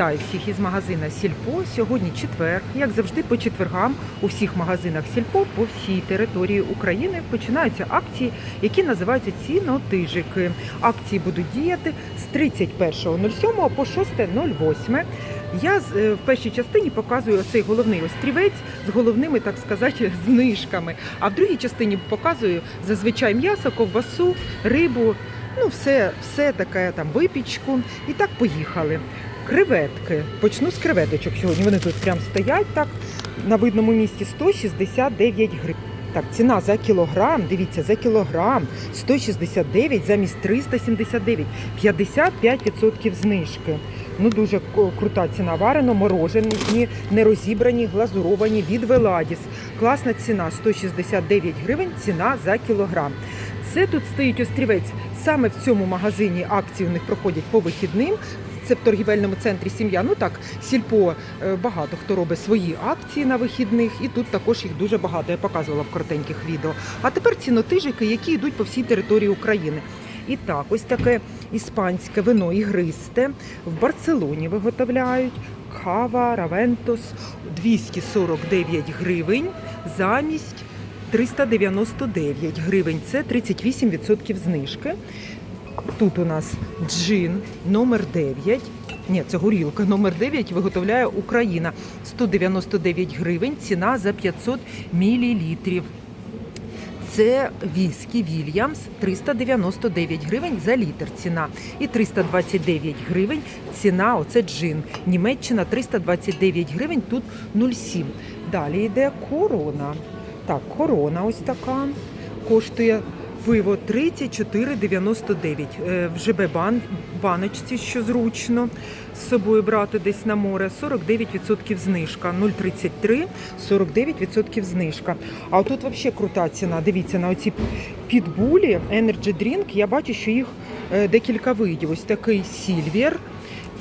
Вітаю всіх із магазина Сільпо. Сьогодні четвер. Як завжди, по четвергам у всіх магазинах Сільпо по всій території України починаються акції, які називаються цінотижики. Акції будуть діяти з 31.07 по 6.08. Я е, в першій частині показую цей головний острівець з головними, так сказати, знижками. А в другій частині показую зазвичай м'ясо, ковбасу, рибу. Ну, все, все таке там випічку. І так поїхали. Креветки. Почну з креветочок сьогодні. Вони тут прям стоять так на видному місці 169 гривень. Так, ціна за кілограм, дивіться, за кілограм 169 замість 379, 55% знижки. Ну дуже крута ціна. Варено, морожені, нерозібрані, глазуровані від Веладіс. Класна ціна 169 гривень, ціна за кілограм. Це тут стоїть острівець. Саме в цьому магазині акції у них проходять по вихідним. Це в торгівельному центрі сім'я. Ну так, сільпо е, багато хто робить свої акції на вихідних, і тут також їх дуже багато. Я показувала в коротеньких відео. А тепер цінотижики, які йдуть по всій території України. І так, ось таке іспанське вино ігристе в Барселоні виготовляють. Кава Равентос 249 гривень замість 399 гривень. Це 38% знижки. Тут у нас джин номер 9. Ні, це горілка номер 9 виготовляє Україна. 199 гривень, ціна за 500 мілілітрів. Це віскі Вільямс 399 гривень за літр ціна. І 329 гривень ціна, оце джин. Німеччина 329 гривень, тут 0,7. Далі йде корона. Так, корона ось така. Коштує пиво 34,99. Е, В ЖБ бан, баночці, що зручно з собою брати десь на море. 49% знижка. 0,33, 49% знижка. А отут взагалі крута ціна. Дивіться, на оці підбулі Energy Drink, я бачу, що їх е, декілька видів. Ось такий сільвер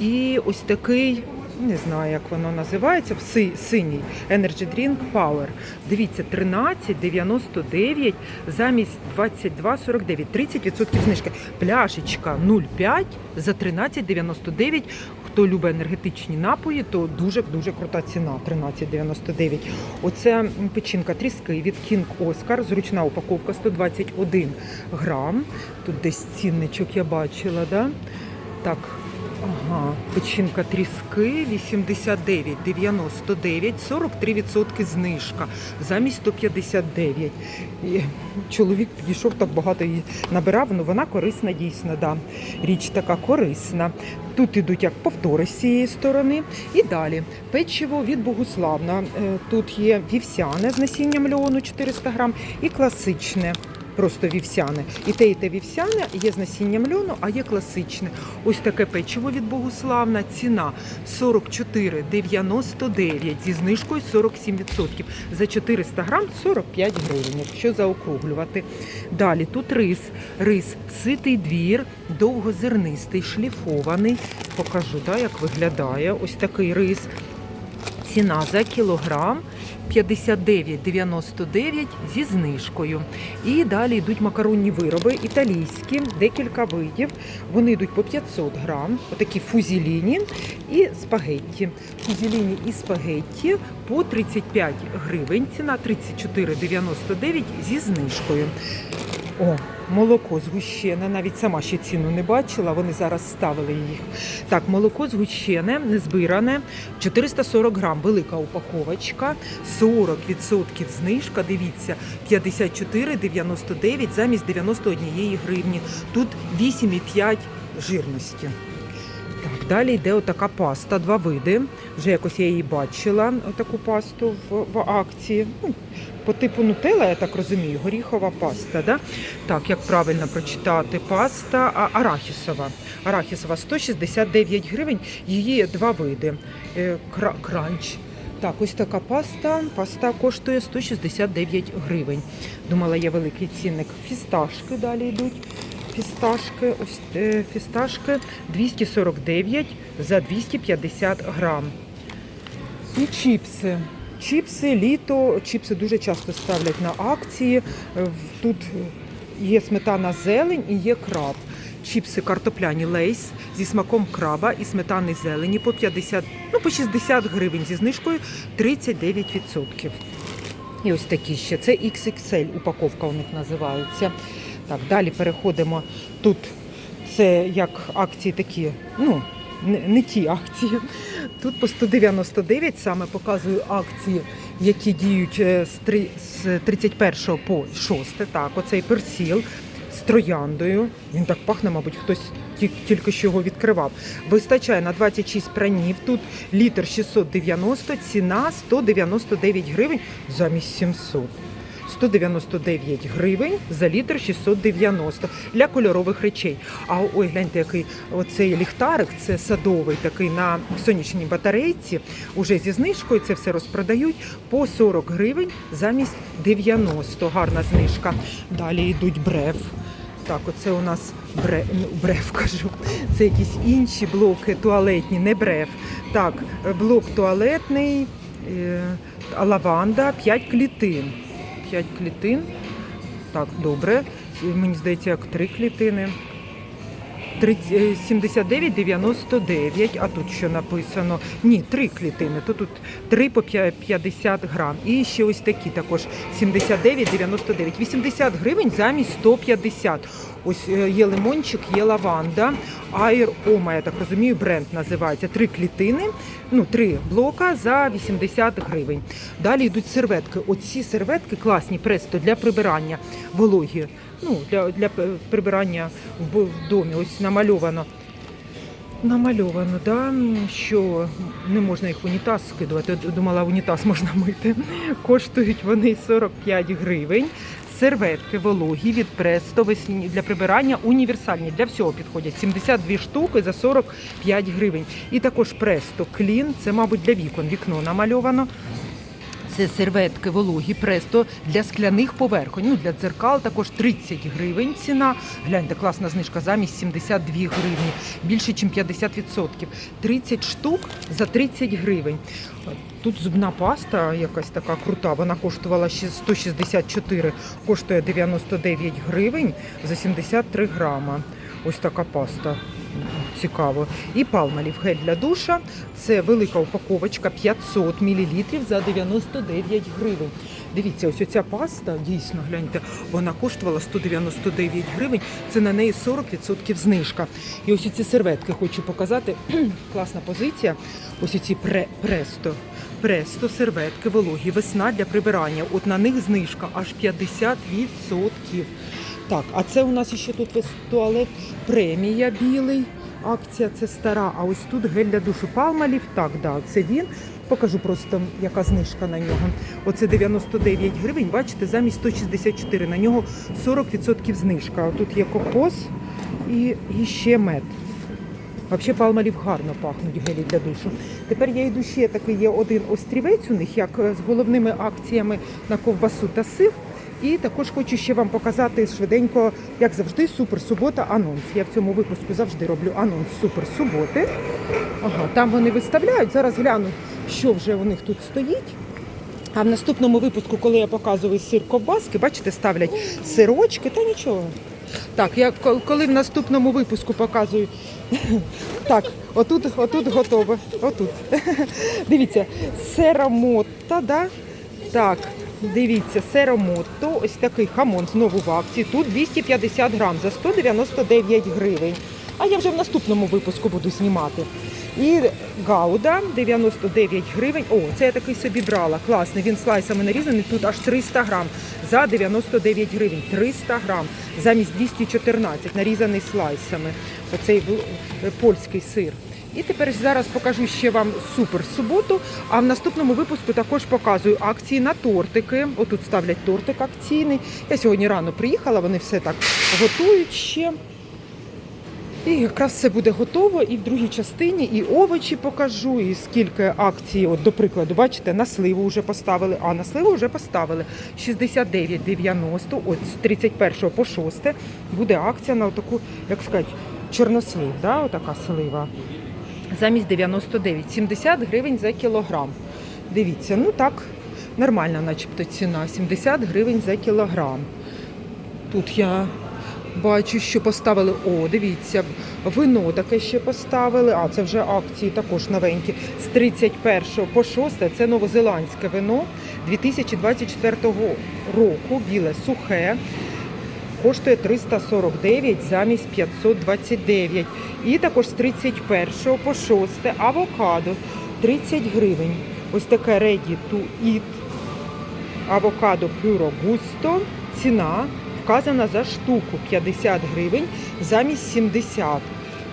і ось такий. Не знаю, як воно називається, в си- синій Energy Drink Power. Дивіться, 13,99 замість 22,49. 30% знижки. Пляшечка 0,5 за 13,99. Хто любить енергетичні напої, то дуже-дуже крута ціна 13,99. Оце печінка тріски від King Oscar. Зручна упаковка 121 грам. Тут десь цінничок я бачила, да? Так, Ага, печінка тріски 89,99, 43% знижка замість 159. І чоловік підійшов так багато її набирав, ну вона корисна дійсно, да. Річ така корисна. Тут ідуть як повтори з цієї сторони. І далі печиво від Богуславна. Е, Тут є вівсяне з насінням льону 400 грам і класичне просто вівсяне. І те, і те вівсяне є з насінням льону, а є класичне. Ось таке печиво від Богуславна. Ціна 44,99 зі знижкою 47%. За 400 грам 45 гривень, якщо заокруглювати. Далі тут рис. Рис ситий двір, довгозернистий, шліфований. Покажу, да, як виглядає. Ось такий рис. Ціна за кілограм 59,99 зі знижкою. І далі йдуть макаронні вироби італійські, декілька видів. Вони йдуть по 500 грам, отакі фузіліні і спагетті. Фузіліні і спагетті по 35 гривень, ціна 34,99 зі знижкою. О, молоко згущене, навіть сама ще ціну не бачила, вони зараз ставили їх. Так, молоко згущене, незбиране, 440 грам, велика упаковочка, 40% знижка, дивіться, 54,99 замість 91 гривні. Тут 8,5 жирності. Далі йде отака паста, два види. Вже якось я її бачила, отаку пасту в, в акції. Ну, по типу нутелла, я так розумію, горіхова паста. Да? Так, як правильно прочитати, паста а, арахісова. Арахісова 169 гривень, її два види. Е, кра- кранч. Так, ось така паста. Паста коштує 169 гривень. Думала, є великий цінник. Фісташки далі йдуть. Фісташки, ось е, фісташки 249 за 250 грам. І чіпси. Чіпси, літо, чіпси дуже часто ставлять на акції. Е, Тут є сметана зелень і є краб. чіпси картопляні лейс зі смаком краба і сметани зелені по 50, ну по 60 гривень зі знижкою 39%. І ось такі ще. Це XXL упаковка у них називається. Так, далі переходимо. Тут це як акції такі, ну, не, не ті акції. Тут по 199 саме показую акції, які діють е, з, три, з 31 по 6. Так, оцей персіл з трояндою. Він так пахне, мабуть, хтось ті- тільки що його відкривав. Вистачає на 26 пранів. Тут літр 690, ціна 199 гривень замість 700. 199 гривень за літр 690 для кольорових речей. А ой, гляньте, який оцей ліхтарик, це садовий такий на сонячній батарейці. Уже зі знижкою це все розпродають по 40 гривень замість 90. Гарна знижка. Далі йдуть брев. Так, оце у нас ну, брев кажу. Це якісь інші блоки туалетні, не брев. Так, блок туалетний, е, лаванда, 5 клітин. 5 клітин. Так, добре. Мені здається, як 3 клітини. 79,99, а тут що написано? Ні, 3 клітини, то тут 3 по 50 грам. І ще ось такі також 79,99. 80 гривень замість 150. Ось е, є лимончик, є лаванда. Air Oma, я так розумію, бренд називається. Три клітини, ну, три блока за 80 гривень. Далі йдуть серветки. Оці серветки класні, престо для прибирання вологі. Ну, для, для прибирання в, в домі. Ось намальовано. Намальовано, да, що не можна їх в унітаз скидувати. Думала, унітаз можна мити. Коштують вони 45 гривень. Серветки вологі від Престо для прибирання універсальні. Для всього підходять 72 штуки за 45 гривень. І також Престо Клін, це, мабуть, для вікон. Вікно намальовано. Це серветки вологі престо для скляних поверхонь. Ну, для дзеркал також 30 гривень ціна. Гляньте, класна знижка замість 72 гривні. Більше, ніж 50%. 30 штук за 30 гривень. Тут зубна паста якась така крута. Вона коштувала ще 164, коштує 99 гривень за 73 грама. Ось така паста. Цікаво. І палмалів гель для душа. Це велика упаковочка 500 мл за 99 гривень. Дивіться, ось оця паста, дійсно, гляньте, вона коштувала 199 гривень. Це на неї 40% знижка. І ось ці серветки хочу показати. Класна позиція. Ось ці пре, престо. Престо, серветки, вологі, весна для прибирання. От на них знижка аж 50%. Так, а це у нас ще тут туалет премія білий. Акція це стара, а ось тут гель для душу палмалів. Так, да, це він. Покажу просто, яка знижка на нього. Оце 99 гривень, бачите, замість 164. На нього 40% знижка. А тут є кокос і, і ще мед. Взагалі палмалів гарно пахнуть гелі для душу. Тепер я йду ще такий є один острівець у них, як з головними акціями на ковбасу та сир. І також хочу ще вам показати швиденько, як завжди, супер субота анонс. Я в цьому випуску завжди роблю анонс супер суботи. Ага, там вони виставляють. Зараз гляну, що вже у них тут стоїть. А в наступному випуску, коли я показую сир ковбаски, бачите, ставлять сирочки, та нічого. Так, я коли в наступному випуску показую. Так, отут, отут готове. Отут. Дивіться, серомота, да? Так, дивіться, серомотто, ось такий хамон знову в акції. Тут 250 грам за 199 гривень. А я вже в наступному випуску буду знімати. І гауда 99 гривень. О, це я такий собі брала. Класний. Він слайсами нарізаний. Тут аж 300 грам за 99 гривень. 300 грам замість 214, нарізаний слайсами. Оцей польський сир. І тепер зараз покажу ще вам супер суботу. А в наступному випуску також показую акції на тортики. Отут ставлять тортик акційний. Я сьогодні рано приїхала, вони все так готують ще. І якраз все буде готово і в другій частині, і овочі покажу, і скільки акцій, от до прикладу, бачите, на сливу вже поставили, а на сливу вже поставили 69,90, от з 31 по 6 буде акція на таку, як сказати, чорнослив, да, отака слива. Замість 99, 70 гривень за кілограм. Дивіться, ну так, нормальна начебто ціна, 70 гривень за кілограм. Тут я Бачу, що поставили. О, дивіться, вино таке ще поставили. А це вже акції також новенькі. З 31 по 6 це новозеландське вино 2024 року. Біле сухе. Коштує 349 замість 529. І також з 31 по 6 авокадо 30 гривень. Ось таке Ready to Eat авокадо Puro Gusto. Ціна вказана за штуку 50 гривень замість 70.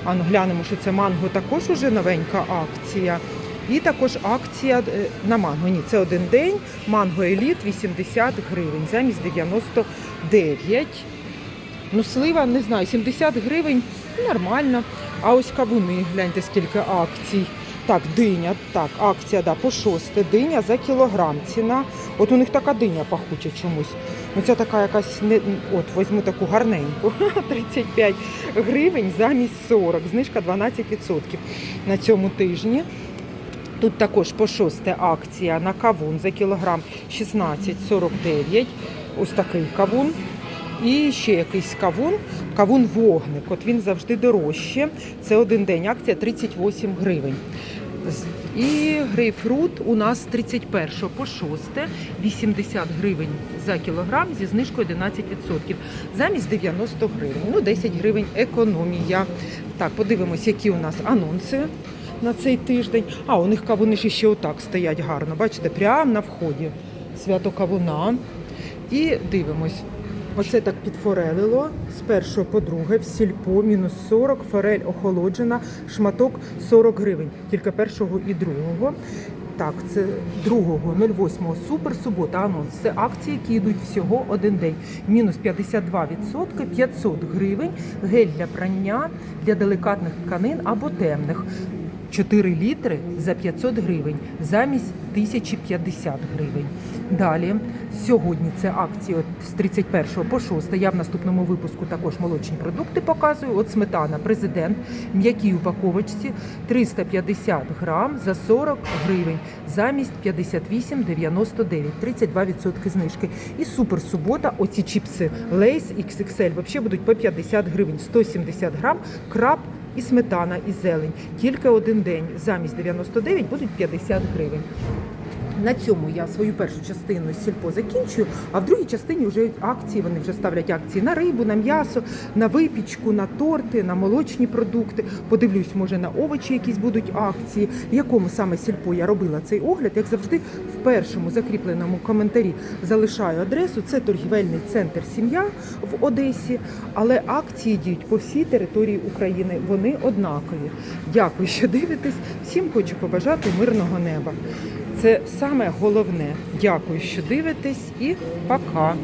А ну глянемо, що це манго також уже новенька акція. І також акція е, на манго. Ні, це один день. Манго Еліт 80 гривень замість 99. Ну, слива, не знаю, 70 гривень нормально. А ось кавуни, гляньте, скільки акцій. Так, диня, так, акція, да, по шосте. Диня за кілограм. Ціна. От у них така диня пахуча чомусь. Це така якась не от візьму таку гарненьку. 35 гривень замість 40. Знижка 12% на цьому тижні. Тут також по шосте акція на кавун за кілограм 16,49. Ось такий кавун. І ще якийсь кавун, кавун вогник. От він завжди дорожче. Це один день. Акція 38 гривень. І грейпфрут у нас з 31 по 6 80 гривень за кілограм зі знижкою 11%. Замість 90 гривень. Ну, 10 гривень економія. Так, подивимось, які у нас анонси на цей тиждень. А, у них кавуни ж ще отак стоять гарно. Бачите, прямо на вході. Свято кавуна. І дивимось. Оце так підфорелило з першого по друге в сільпо мінус 40, форель охолоджена, шматок 40 гривень, тільки першого і другого. Так, це другого 08 супер субота. Анонс. Це акції, які йдуть всього один день. Мінус 52%, 500 гривень, гель для прання для деликатних тканин або темних. 4 літри за 500 гривень замість 1050 гривень. Далі, сьогодні це акції от з 31 по 6. Я в наступному випуску також молочні продукти показую. От сметана, президент, м'якій упаковочці 350 грам за 40 гривень замість 58,99, 32% знижки. І супер субота, оці чіпси Лейс XXL взагалі будуть по 50 гривень, 170 грам, краб і сметана, і зелень. Тільки один день замість 99 будуть 50 гривень. На цьому я свою першу частину сільпо закінчую, а в другій частині вже акції. Вони вже ставлять акції на рибу, на м'ясо, на випічку, на торти, на молочні продукти. Подивлюсь, може на овочі якісь будуть акції. В якому саме сільпо я робила цей огляд, як завжди, в першому закріпленому коментарі залишаю адресу. Це торгівельний центр Сім'я в Одесі. Але акції діють по всій території України. Вони однакові. Дякую, що дивитесь. Всім хочу побажати мирного неба. Це саме головне. Дякую, що дивитесь, і пока.